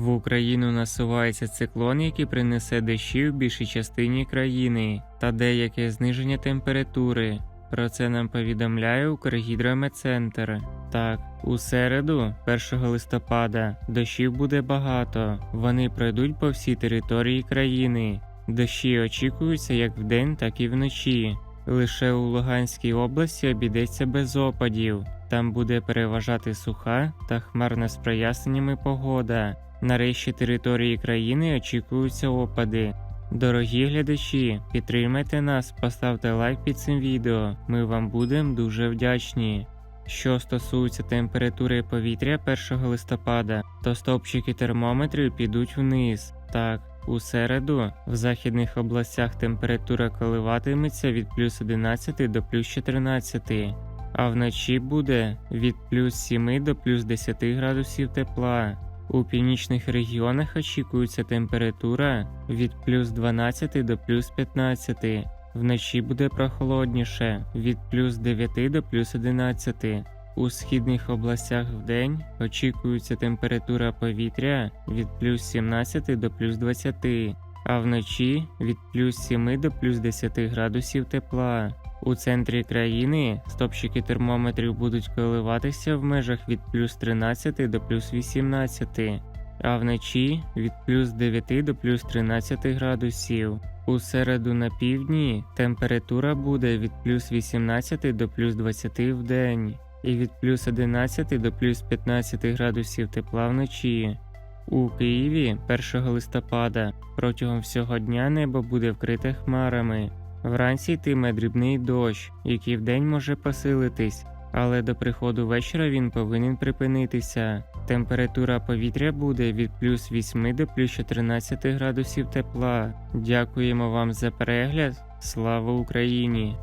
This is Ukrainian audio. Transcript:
В Україну насувається циклон, який принесе дощі в більшій частині країни та деяке зниження температури. Про це нам повідомляє Укргідрометцентр. Так, у середу, 1 листопада, дощів буде багато. Вони пройдуть по всій території країни. Дощі очікуються як вдень, так і вночі. Лише у Луганській області обійдеться без опадів. Там буде переважати суха та хмарна з проясненнями погода. На решті території країни очікуються опади. Дорогі глядачі, підтримайте нас, поставте лайк під цим відео. Ми вам будемо дуже вдячні. Що стосується температури повітря 1 листопада, то стовпчики термометрів підуть вниз. Так, у середу в західних областях температура коливатиметься від плюс 11 до плюс 14, а вночі буде від плюс 7 до плюс 10 градусів тепла. У північних регіонах очікується температура від плюс 12 до плюс 15. Вночі буде прохолодніше від плюс 9 до плюс 11. У східних областях вдень очікується температура повітря від плюс 17 до плюс 20, а вночі від плюс 7 до плюс 10 градусів тепла. У центрі країни стопчики термометрів будуть коливатися в межах від плюс 13 до плюс 18, а вночі від плюс 9 до плюс 13 градусів. У середу на півдні температура буде від плюс 18 до плюс 20 в день і від плюс 11 до плюс 15 градусів тепла вночі. У Києві 1 листопада протягом всього дня небо буде вкрите хмарами. Вранці йтиме дрібний дощ, який вдень може посилитись, але до приходу вечора він повинен припинитися. Температура повітря буде від плюс 8 до плюс 14 градусів тепла. Дякуємо вам за перегляд. Слава Україні!